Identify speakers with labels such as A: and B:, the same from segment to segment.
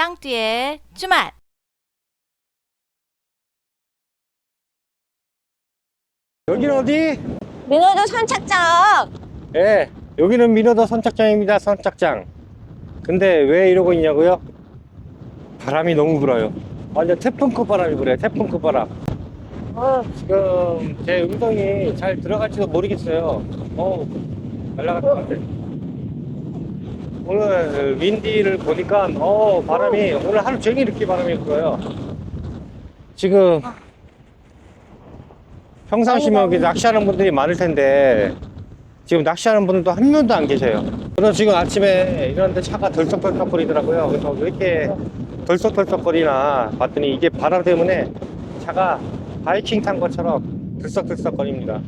A: 땅띠의 주말
B: 여기는 어디?
C: 민호도 선착장.
B: 예, 여기는 민호도 선착장입니다. 선착장. 근데 왜 이러고 있냐고요? 바람이 너무 불어요. 완전 태풍급 바람이 불어요. 태풍급 바람. 아, 지금 제 음성이 잘 들어갈지도 모르겠어요. 어, 날라갈 것 같아. 오늘 윈디를 보니까 어 바람이 오늘 하루 종일 이렇게 바람이 불어요. 지금 평상시면 여기 낚시하는 분들이 많을 텐데 지금 낚시하는 분들도 한 명도 안 계셔요. 저는 지금 아침에 이런데 차가 덜썩덜썩 거리더라고요. 그래서 왜 이렇게 덜썩덜썩 거리나 봤더니 이게 바람 때문에 차가 바이킹 탄 것처럼 들썩들썩 거립니다.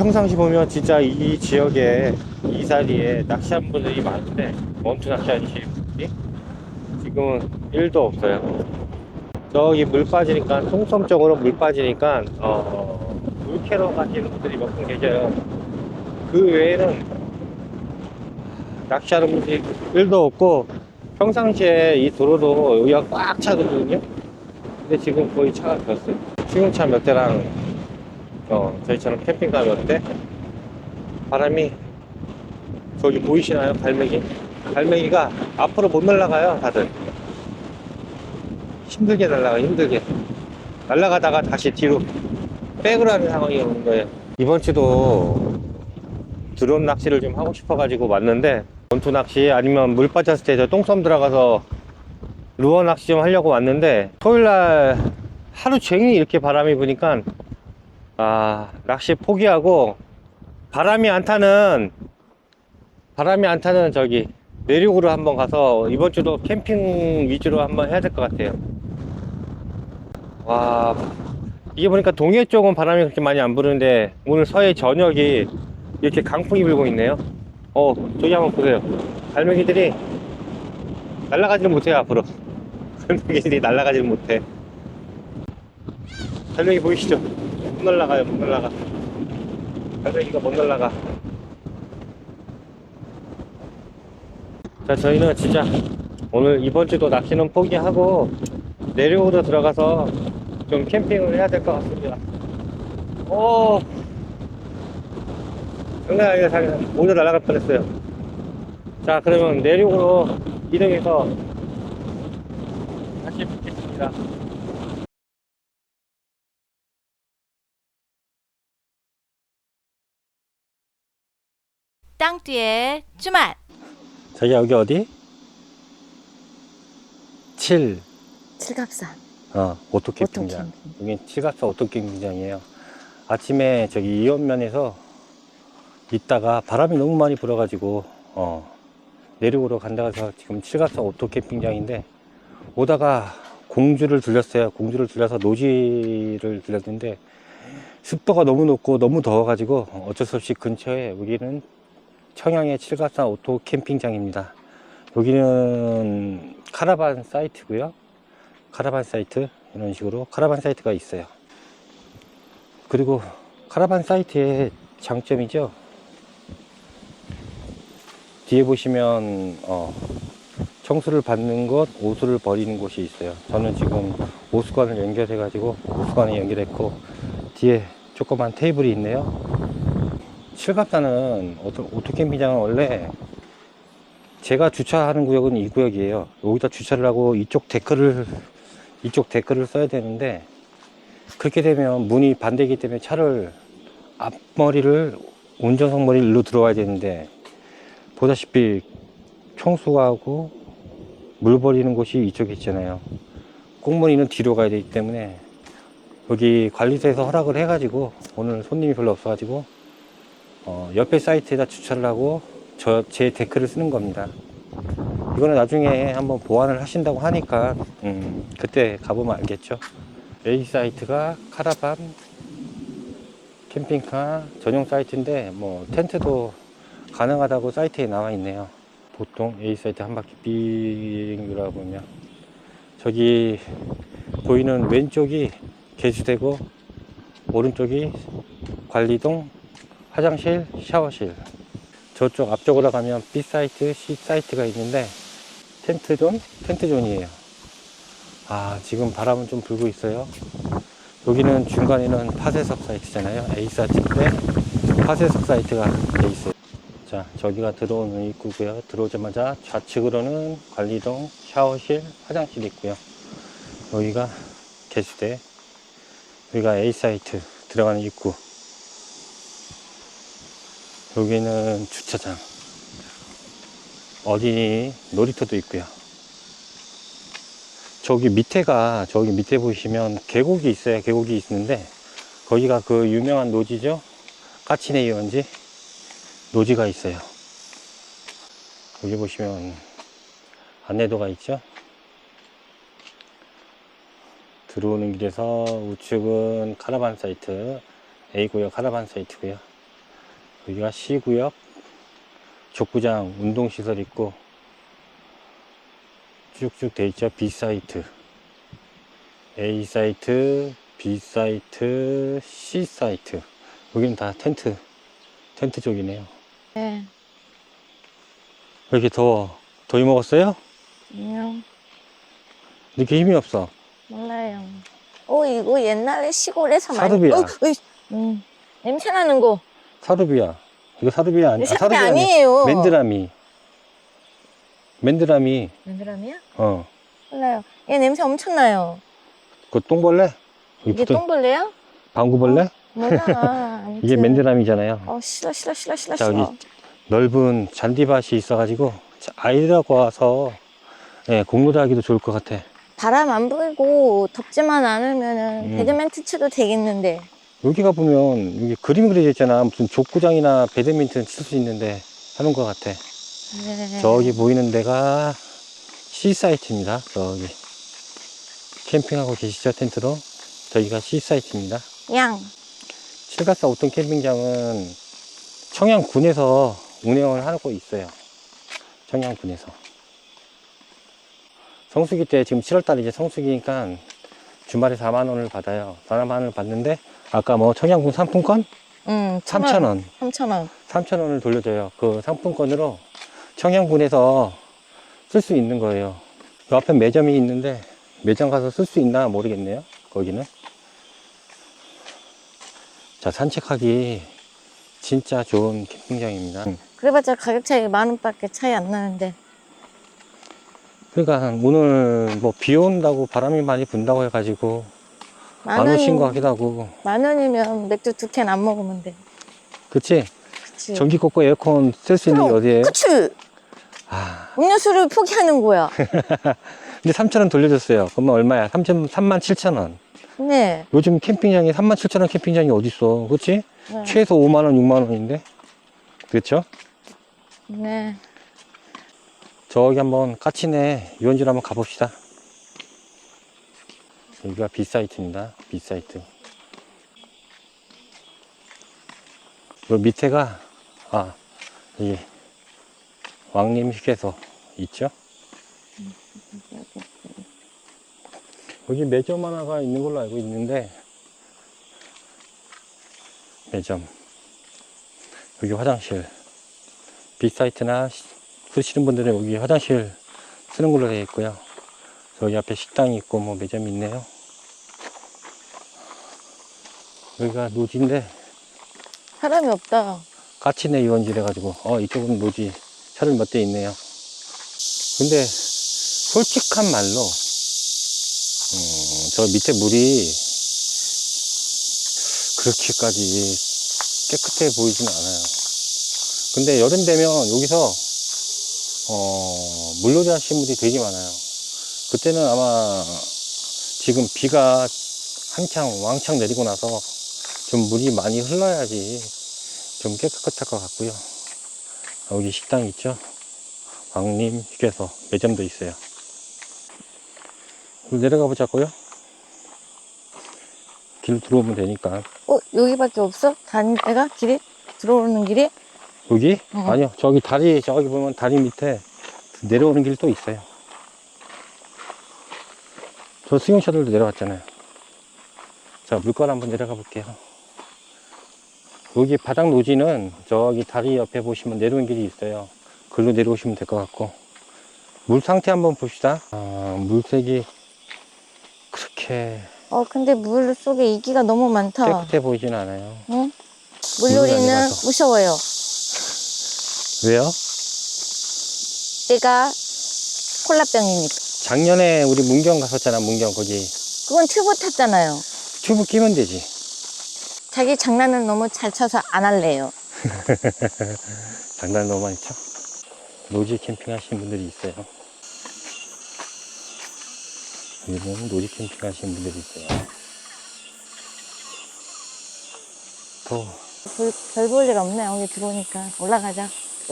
B: 평상시 보면 진짜 이 지역에 이 자리에 낚시하는 분들이 많은데 원투 낚시하시는 분들이 지금은 1도 없어요. 저기 물 빠지니까 송섬 쪽으로 물 빠지니까 어, 물 캐러 가시는 분들이 몇 분 계셔요. 그 외에는 낚시하는 분들이 1도 없고 평상시에 이 도로도 여기가 꽉 차거든요. 근데 지금 거의 차가 비었어요. 승용차 몇 대랑 어, 저희처럼 캠핑카 몇 대. 바람이 저기 보이시나요? 갈매기. 갈매기가 앞으로 못 날아가요, 다들. 힘들게 날아가, 힘들게. 날아가다가 다시 뒤로 백을 하는 상황이 오는 거예요. 이번 주도 드론 낚시를 좀 하고 싶어가지고 왔는데, 원투 낚시 아니면 물 빠졌을 때 저 똥섬 들어가서 루어 낚시 좀 하려고 왔는데, 토요일날 하루 종일 이렇게 바람이 부니까, 아, 낚시 포기하고, 바람이 안 타는, 바람이 안 타는 저기, 내륙으로 한번 가서 이번 주도 캠핑 위주로 한번 해야 될 것 같아요. 와, 이게 보니까 동해 쪽은 바람이 그렇게 많이 안 부는데 오늘 서해 전역이 이렇게 강풍이 불고 있네요. 어, 저기 한번 보세요. 갈매기들이 날아가지를 못해요, 앞으로. 갈매기들이 날아가지를 못해. 갈매기 보이시죠? 못 날아가요, 못 날아가. 갈매기가 못 날아가. 자, 저희는 진짜 오늘 이번 주도 낚시는 포기하고 내륙으로 들어가서 좀 캠핑을 해야 될 것 같습니다. 오, 장난 아니에요, 장난. 오늘 날아갈 뻔했어요. 자, 그러면 내륙으로 이동해서 다시 뵙겠습니다.
A: 땅띠의 주말
B: 자기 여기 어디? 7.
C: 칠갑산.
B: 어, 오토 캠핑장.
C: 오토캠핑.
B: 여기 칠갑사 오토 캠핑장이에요. 아침에 저기 이원면에서 있다가 바람이 너무 많이 불어가지고, 어, 내륙으로 간다고 해서 지금 칠갑사 오토 캠핑장인데, 오다가 공주를 들렸어요. 공주를 들려서 노지를 들렸는데, 습도가 너무 높고 너무 더워가지고 어쩔 수 없이 근처에 여기는 청양의 칠갑산 오토 캠핑장입니다. 여기는 카라반 사이트고요. 카라반 사이트 이런 식으로 카라반 사이트가 있어요. 그리고 카라반 사이트의 장점이죠. 뒤에 보시면 어, 청수를 받는 곳, 오수를 버리는 곳이 있어요. 저는 지금 오수관을 연결해 가지고 오수관에 연결했고 뒤에 조그만 테이블이 있네요. 칠갑산은 오토, 오토캠핑장은 원래 제가 주차하는 구역은 이 구역이에요. 여기다 주차를 하고 이쪽 데크를 이쪽 데크를 써야 되는데 그렇게 되면 문이 반대이기 때문에 차를 앞머리를 운전석 머리를 일로 들어와야 되는데 보다시피 청수하고 물 버리는 곳이 이쪽에 있잖아요. 꽁무니는 뒤로 가야 되기 때문에 여기 관리소에서 허락을 해가지고 오늘 손님이 별로 없어가지고 어, 옆에 사이트에다 주차를 하고 저 제 데크를 쓰는 겁니다. 이거는 나중에 한번 보완을 하신다고 하니까 음, 그때 가보면 알겠죠. A 사이트가 카라반 캠핑카 전용 사이트인데 뭐 텐트도 가능하다고 사이트에 나와 있네요. 보통 A 사이트 한 바퀴 빙 돌아보면 저기 보이는 왼쪽이 개수대고 오른쪽이 관리동 화장실 샤워실 저쪽 앞쪽으로 가면 B 사이트, C 사이트가 있는데 텐트존, 텐트존이에요. 아, 지금 바람은 좀 불고 있어요. 여기는 중간에는 파쇄석 사이트잖아요. A사이트 때 파쇄석 사이트가 돼 있어요. 자, 저기가 들어오는 입구고요. 들어오자마자 좌측으로는 관리동, 샤워실, 화장실 있고요. 여기가 개수대, 여기가 A사이트 들어가는 입구. 여기는 주차장. 어린이 놀이터도 있고요. 저기 밑에가 저기 밑에 보시면 계곡이 있어요. 계곡이 있는데 거기가 그 유명한 노지죠. 까치네 유원지 노지가 있어요. 여기 보시면 안내도가 있죠. 들어오는 길에서 우측은 카라반 사이트 A구역 카라반 사이트고요. 여기가 C구역 족구장 운동시설 있고 쭉쭉 돼 있죠. B 사이트, A 사이트, B 사이트, C 사이트. 여기는 다 텐트, 텐트 쪽이네요.
C: 네.
B: 왜 이렇게 더워? 더위 먹었어요?
C: 안녕.
B: 이렇게 힘이 없어.
C: 몰라요. 어, 이거 옛날에 시골에서 많이.
B: 사르비아.
C: 어, 으이, 음, 냄새 나는 거.
B: 사르비아. 이거 사르비아 아니, 아,
C: 사르비
B: 사르비아 아니-
C: 아니에요.
B: 맨드라미. 맨드라미.
C: 맨드라미야?
B: 어.
C: 몰라요. 얘 냄새 엄청 나요.
B: 그 똥벌레? 여기
C: 이게
B: 붙은
C: 똥벌레야?
B: 방구벌레?
C: 몰라. 아무튼.
B: 이게 맨드라미잖아요.
C: 어, 싫어, 싫어, 싫어, 싫어,
B: 자,
C: 싫어.
B: 여기 넓은 잔디밭이 있어가지고 자, 아이들하고 와서 예, 공놀이 하기도 좋을 것 같아.
C: 바람 안 불고 덥지만 않으면은
B: 음.
C: 배드민턴 쳐도 되겠는데.
B: 여기가 보면 여기 그림 그려져 있잖아. 무슨 족구장이나 배드민턴 칠 수 있는데 하는 것 같아.
C: 네.
B: 저기 보이는 데가 C 사이트입니다. 저기 캠핑하고 계시죠 텐트로? 저기가 C 사이트입니다.
C: 양.
B: 칠갑사 오톤 캠핑장은 청양군에서 운영을 하고 있어요. 청양군에서. 성수기 때 지금 7월달 이제 성수기니까 주말에 4만 원을 받아요. 4만 원을 받는데 아까 뭐 청양군 상품권
C: 응.
B: 3천 원,
C: 3천 원.
B: 3천 원을 돌려줘요. 그 상품권으로 청양군에서 쓸 수 있는 거예요. 그 앞에 매점이 있는데 매점 가서 쓸 수 있나 모르겠네요. 거기는. 자 산책하기 진짜 좋은 캠핑장입니다.
C: 그래봤자 가격 차이 만 원밖에 차이 안 나는데.
B: 그러니까 오늘 뭐 비 온다고 바람이 많이 분다고 해가지고
C: 만
B: 안
C: 원,
B: 오신 것 같기도 하고
C: 만 원이면 맥주 두 캔 안 먹으면 돼.
B: 그치?
C: 그치.
B: 전기 꽂고 에어컨 쓸 수 있는 게
C: 그럼,
B: 어디에요?
C: 그치.
B: 아,
C: 음료수를 포기하는 거야.
B: 근데 3,000원 돌려줬어요. 그러면 얼마야? 3천, 3만 7천 원.
C: 네.
B: 요즘 캠핑장이 3만 7천 원 캠핑장이 어딨어. 그치?
C: 네.
B: 최소 5만 원, 6만 원인데. 그렇죠?
C: 네.
B: 저기 한번 까치네 유원지로 한번 가봅시다. 여기가 B사이트입니다. B사이트. 요 밑에가, 아, 여기, 왕님 휴게소 있죠? 여기 매점 하나가 있는 걸로 알고 있는데, 매점. 여기 화장실. B사이트나 쓰시는 분들은 여기 화장실 쓰는 걸로 되어 있고요. 저기 앞에 식당이 있고 뭐 매점이 있네요. 여기가 노지인데
C: 사람이 없다.
B: 까치네 유원지래 가지고 어 이쪽은 노지 차를 몇 대 있네요. 근데 솔직한 말로 음, 저 밑에 물이 그렇게까지 깨끗해 보이지는 않아요. 근데 여름 되면 여기서 어, 물놀이 하시는 분들이 되게 많아요. 그때는 아마 지금 비가 한창 왕창 내리고 나서 좀 물이 많이 흘러야지 좀 깨끗할 것 같고요. 여기 식당 있죠? 왕님 휴게소 매점도 있어요. 내려가 보자고요. 길 들어오면 되니까.
C: 어, 여기밖에 없어? 다른 데가? 길이? 들어오는 길이?
B: 여기?
C: 어.
B: 아니요. 저기 다리, 저기 보면 다리 밑에 내려오는 길또 있어요. 저 승용차들도 내려왔잖아요. 자, 물건 한번 내려가 볼게요. 여기 바닥 노지는 저기 다리 옆에 보시면 내려오는 길이 있어요. 글로 내려오시면 될 것 같고. 물 상태 한번 봅시다. 아, 물색이 그렇게
C: 어, 근데 물 속에 이기가 너무 많다.
B: 깨끗해 보이진 않아요.
C: 응? 물놀이는
B: 안 해봐서.
C: 무서워요.
B: 왜요?
C: 내가 콜라병이니까.
B: 작년에 우리 문경 갔었잖아, 문경 거기.
C: 그건 튜브 탔잖아요.
B: 튜브 끼면 되지.
C: 자기 장난을 너무 잘 쳐서 안 할래요.
B: 장난 너무 많이 쳐. 노지 캠핑 하시는 분들이 있어요. 여기는 노지 캠핑 하시는 분들이 있어요. 더워.
C: 별, 별볼 일 없네, 여기 들어오니까. 올라가자.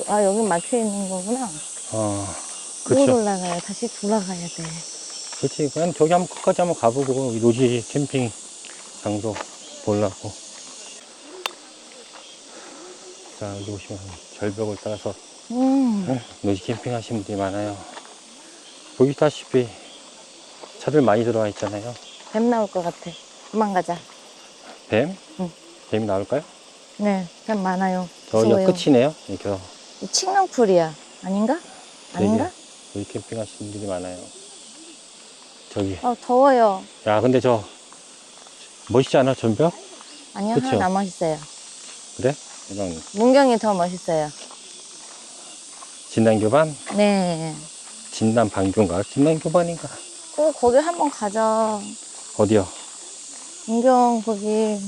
C: 아, 여기 막혀 있는 거구나.
B: 어,
C: 못
B: 그쵸.
C: 올라가요. 다시 돌아가야 돼.
B: 그렇지. 그냥 저기 한번 끝까지 한번 가보고, 이 노지 캠핑 장소 보려고. 자, 여기 보시면 절벽을 따라서
C: 음,
B: 노지 캠핑 하시는 분들이 많아요. 보시다시피 차들 많이 들어와 있잖아요.
C: 뱀 나올 것 같아. 그만 가자.
B: 뱀?
C: 응.
B: 뱀이 나올까요?
C: 네, 뱀 많아요. 무서워요.
B: 끝이네요. 이렇게
C: 이 칡렁풀이야. 아닌가? 아닌가?
B: 여기 캠핑 하시는 분들이 많아요. 저기.
C: 어, 더워요.
B: 야, 근데 저 멋있지 않아, 전벽?
C: 아니요,
B: 그쵸?
C: 하나 멋있어요.
B: 그래? 이런
C: 문경이 더 멋있어요.
B: 진단교반?
C: 네.
B: 진단 방교인가? 진단교반인가?
C: 꼭 거기 한번 가자.
B: 어디요?
C: 문경 거기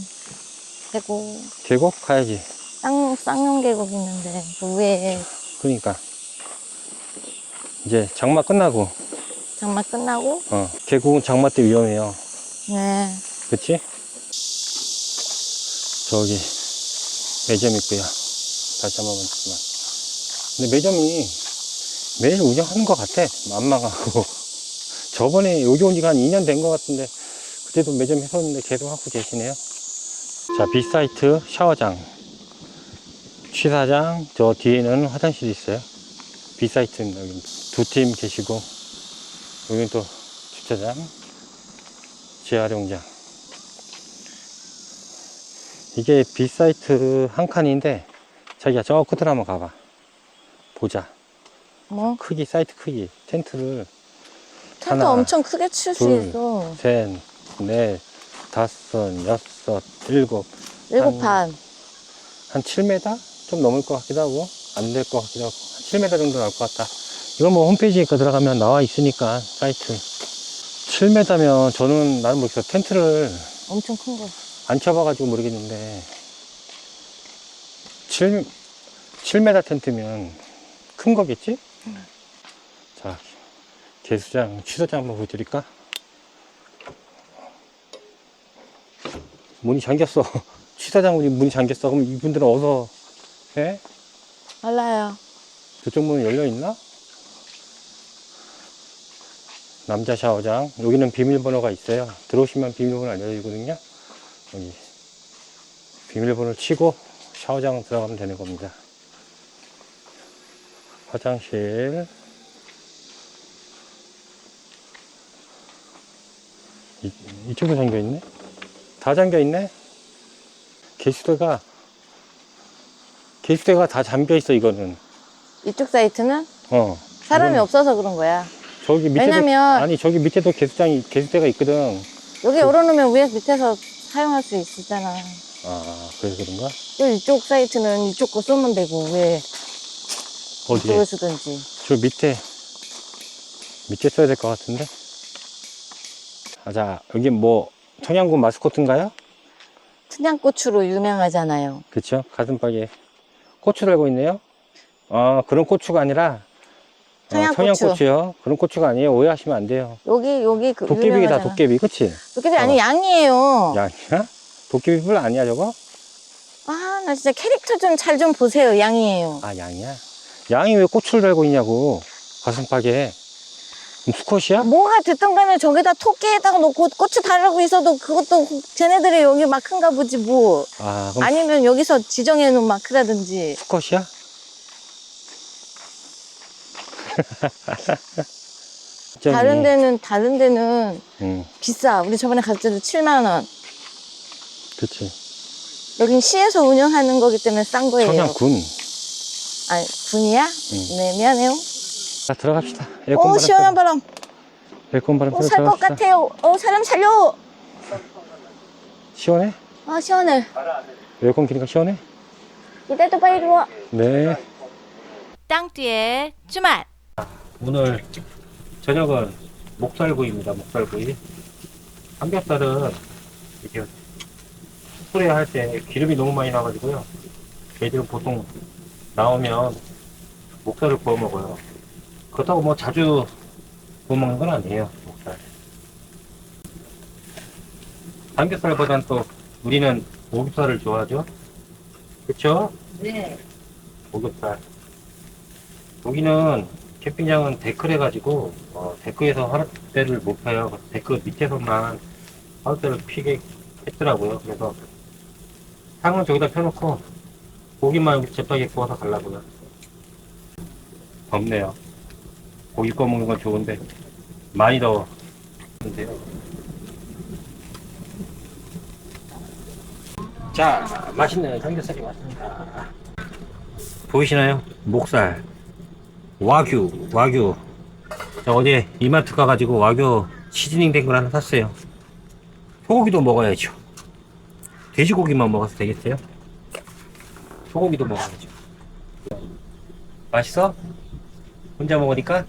C: 계곡
B: 계곡 가야지.
C: 쌍 쌍용 계곡 있는데 그 위에
B: 그러니까. 이제 장마 끝나고,
C: 장마 끝나고
B: 어, 계곡은 장마 때 위험해요.
C: 네
B: 그치? 저기 매점 있고요. 다시 한번 보지만. 근데 매점이 매일 운영하는 것 같아. 안 망하고. 저번에 여기 온 지가 한 2년 된 것 같은데 그때도 매점 했었는데 계속 하고 계시네요. 자, B사이트 샤워장, 취사장, 저 뒤에는 화장실이 있어요. B사이트입니다. 여기 두 팀 계시고 여기는 또 주차장, 재활용장. 이게 B사이트 한 칸인데 자기가 저 끝으로 한번 가봐. 보자.
C: 뭐?
B: 크기 사이트 크기 텐트를
C: 텐트
B: 하나,
C: 엄청 크게 칠 수
B: 둘,
C: 있어.
B: 셋, 넷, 다섯, 여섯, 일곱.
C: 일곱 판.
B: 한 7m? 좀 넘을 것 같기도 하고 안 될 것 같기도 하고 한 7m 정도 나올 것 같다. 이건 뭐 홈페이지에 그 들어가면 나와 있으니까 사이트. 7m면 저는 나는 모르겠어 텐트를
C: 엄청 큰 거.
B: 안 쳐봐가지고 모르겠는데 7, 7m 텐트면 큰 거겠지? 자 개수장 취소장 한번 보여드릴까? 문이 잠겼어 취소장 문이 문이 잠겼어 그럼 이분들은 어서 해?
C: 알아요.
B: 저쪽 문은 열려있나? 남자 샤워장 여기는 비밀번호가 있어요 들어오시면 비밀번호 알려주거든요 여기 비밀번호를 치고 샤워장 들어가면 되는 겁니다. 화장실. 이, 이쪽도 잠겨있네? 다 잠겨있네? 개수대가 개수대가 다 잠겨있어 이거는.
C: 이쪽 사이트는?
B: 어.
C: 사람이
B: 이건
C: 없어서 그런 거야.
B: 저기 밑에도
C: 왜냐면-
B: 아니 저기 밑에도 개수장이 개수대가 있거든.
C: 여기 열어놓으면 위에 밑에서 사용할 수 있잖아.
B: 아 그래서 그런가
C: 또 이쪽 사이트는 이쪽 거 쏘면 되고 왜
B: 어디에
C: 이쪽을 쓰든지.
B: 저 밑에 밑에 써야 될 것 같은데 아 자 여기 뭐 청양고 마스코트인가요
C: 천양고추로 유명하잖아요.
B: 그쵸 가슴팍에 고추 달고 있네요 아 그런 고추가 아니라 어,
C: 청양고추.
B: 청양고추요 그런 고추가 아니에요 오해하시면 안 돼요
C: 여기 여기 그
B: 도깨비다
C: 유명하잖아.
B: 도깨비 그치
C: 도깨비 아니 양이에요.
B: 양이야 도깨비불 아니야 저거
C: 아, 나 진짜 캐릭터 좀 잘 좀 보세요. 양이에요.
B: 아 양이야 양이 왜 고추를 달고 있냐고 가슴팍에 그럼 수컷이야
C: 뭐가 됐든 간에 저기다 토끼에다가 놓고 고추 달라고 있어도 그것도 쟤네들이 여기 마크인가 보지 뭐.
B: 아 그럼
C: 아니면 여기서 지정해 놓은 마크라든지.
B: 수컷이야
C: 다른 데는, 다른 데는
B: 응
C: 비싸. 우리 저번에 갔을 때도 7만 원.
B: 그치
C: 여긴 시에서 운영하는 거기 때문에 싼 거예요.
B: 청양군
C: 아니, 군이야?
B: 응.
C: 네, 미안해요.
B: 자 들어갑시다 에어컨
C: 오,
B: 바람
C: 시원한 바람.
B: 벨콘 바람
C: 어, 살것 같아요. 어, 사람 살려.
B: 시원해?
C: 아, 시원해.
B: 에어컨 키니까 시원해?
C: 이때도 빨리 들어와.
B: 네.
A: 땅 뒤에 주말.
B: 오늘 저녁은 목살구이입니다. 목살구이. 삼겹살은 이렇게 스프레이 할 때 기름이 너무 많이 나가지고요. 얘들은 보통 나오면 목살을 구워 먹어요. 그렇다고 뭐 자주 구워 먹는 건 아니에요. 목살. 삼겹살보단 또 우리는 오겹살을 좋아하죠. 그렇죠?
C: 네.
B: 오겹살. 여기는 캠핑장은 데크를 해가지고 어, 데크에서 하룻대를 못 펴요. 데크 밑에서만 하룻대를 피게 했더라고요. 그래서 상은 저기다 펴놓고 고기만 재빠게 구워서 가려고요. 덥네요. 고기 구워 먹는 건 좋은데 많이 더워. 근데요. 자, 맛있는 삼겹살이 왔습니다. 보이시나요? 목살. 와규, 와규. 저 어제 이마트 가가지고 와규 시즈닝 된 걸 하나 샀어요. 소고기도 먹어야죠. 돼지고기만 먹어서 되겠어요? 소고기도 먹어야죠. 맛있어? 혼자 먹으니까?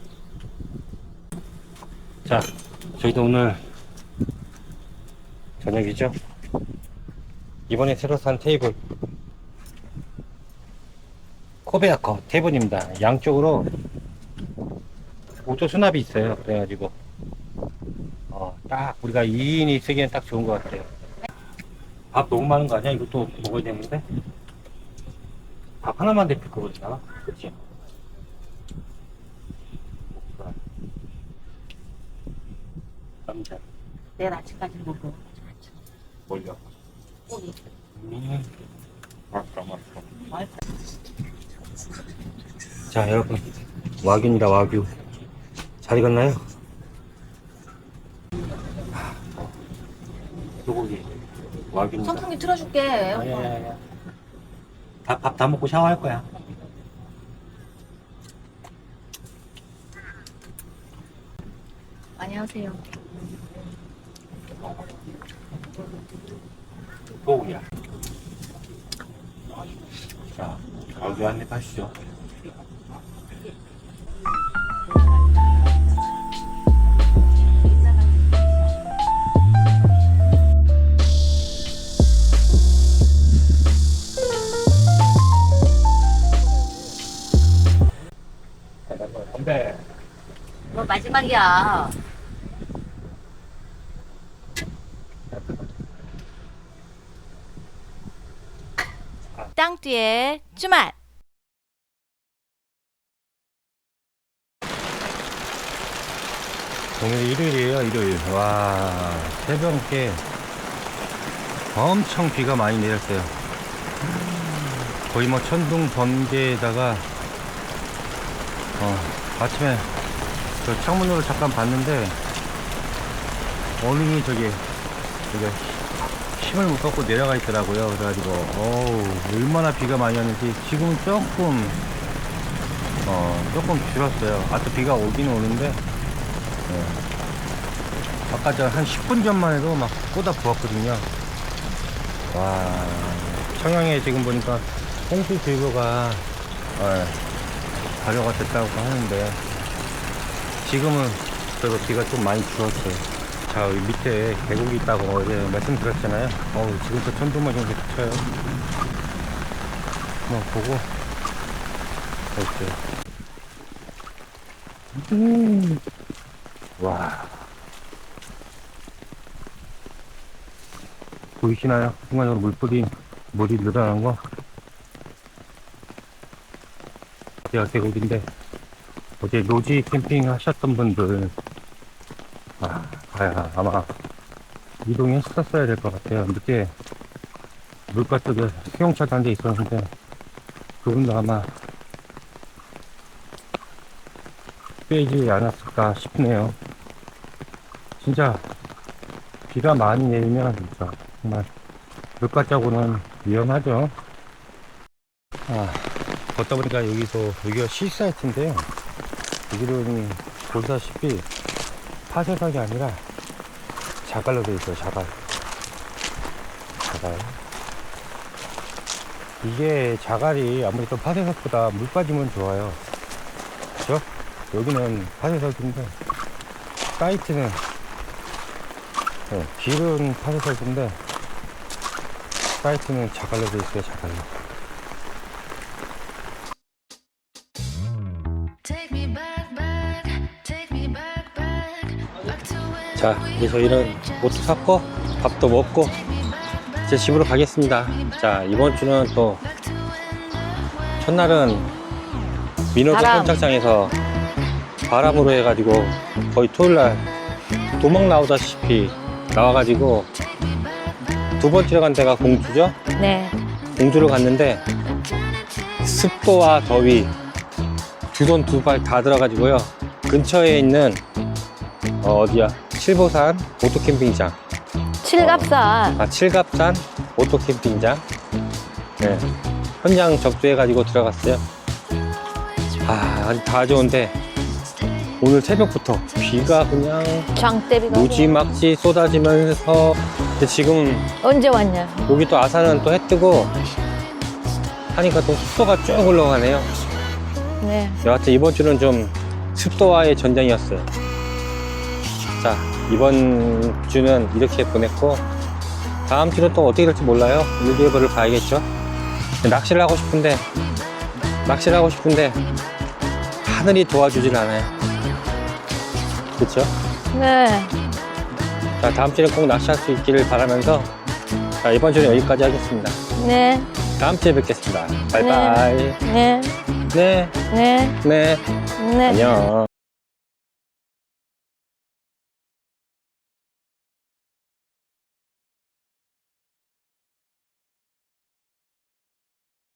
B: 자, 저희도 오늘 저녁이죠? 이번에 새로 산 테이블. 코베아커 테이블입니다. 양쪽으로 오조 수납이 있어요. 그래가지고 어, 딱 우리가 2인이 쓰기엔 딱 좋은 것 같아요. 밥 너무 많은 거 아니야? 이것도 먹어야 되는데 밥 하나만 데필 거거든요. 그치? 남자
C: 내일 아침까지 먹어.
B: 몰려.
C: 고기.
B: 음, 맛있다, 맛있다. 자, 여러분. 와규입니다, 와규. 잘 익었나요? 소고기. 와규입니다.
C: 선풍기 틀어줄게.
B: 아니, 아니, 아니. 다, 밥다 먹고 샤워할 거야.
C: 많이 하세요.
B: 소고기야. 자, 와규 한입 하시죠.
C: 뭐 마지막이야.
A: 뒤에 주말.
B: 오늘 일요일이에요, 일요일. 와, 새벽에 엄청 비가 많이 내렸어요. 거의 뭐 천둥 번개에다가, 어, 아침에 저 창문으로 잠깐 봤는데, 어민이 저기, 저기, 힘을 못 받고 내려가 있더라고요. 그래가지고, 어우, 얼마나 비가 많이 왔는지, 지금은 조금, 어, 조금 줄었어요. 아또 비가 오긴 오는데, 네. 아까 저 한 10분 전만 해도 막 쏟아 부었거든요. 와, 청양에 지금 보니까 홍수주의보가 어, 발효가 됐다고 하는데 지금은 그래도 비가 좀 많이 줄었어요. 자, 여기 밑에 계곡이 있다고 어제 말씀드렸잖아요. 어우, 지금 또 천둥만 좀 쳐요. 한번 보고 볼게요. 음. 와. 보이시나요? 순간적으로 물뿌리, 물이 늘어나는 거? 계곡인데, 어제 노지 캠핑 하셨던 분들, 아, 아 아마 이동했었어야 될 것 같아요. 밑에 물가 쪽에 한대 있었는데, 그분도 아마 빼지 않았을까 싶네요. 진짜 비가 많이 내리면 진짜 정말 물가짜고는 위험하죠. 아, 걷다 보니까 여기서 여기가 C 사이트인데요. 여기는 보다시피 파쇄석이 아니라 자갈로 돼 있어요, 자갈. 자갈. 이게 자갈이 아무래도 파쇄석보다 물 빠지면 좋아요. 그죠? 여기는 파쇄석인데, 사이트는, 네, 길은 파쇄석인데, 사이트는 자갈로 돼 있어요, 자갈로. 자, 이제 저희는 옷도 샀고, 밥도 먹고, 이제 집으로 가겠습니다. 자, 이번 주는 또, 첫날은 민호동
C: 바람.
B: 선착장에서 바람으로 해가지고 거의 토요일날 도망 나오다시피 나와가지고 두 번째로 간 데가 공주죠?
C: 네.
B: 공주를 갔는데 습도와 더위 두 손 두 발 다 들어가지고요 근처에 있는 어, 디야 칠보산 오토캠핑장
C: 칠갑산.
B: 아 칠갑산 오토캠핑장 네 현장 접수해가지고 들어갔어요 아 다 좋은데 오늘 새벽부터 비가 그냥
C: 장대비가.
B: 무지막지 쏟아지면서 근데 지금
C: 언제 왔냐?
B: 여기 또 아산은 또 해 뜨고 하니까 또 습도가 쭉 올라가네요.
C: 네.
B: 여하튼 이번 주는 좀 습도와의 전쟁이었어요. 자, 이번 주는 이렇게 보냈고, 다음 주는 또 어떻게 될지 몰라요. 일기예보를 봐야겠죠. 낚시를 하고 싶은데, 낚시를 하고 싶은데, 하늘이 도와주질 않아요. 그쵸?
C: 네.
B: 자, 다음 주에 꼭 낚시할 수 있기를 바라면서, 자, 이번 주는 여기까지 하겠습니다.
C: 네.
B: 다음 주에 뵙겠습니다. 바이바이.
C: 네.
B: 네,
C: 네.
B: 네,
C: 네.
B: 안녕.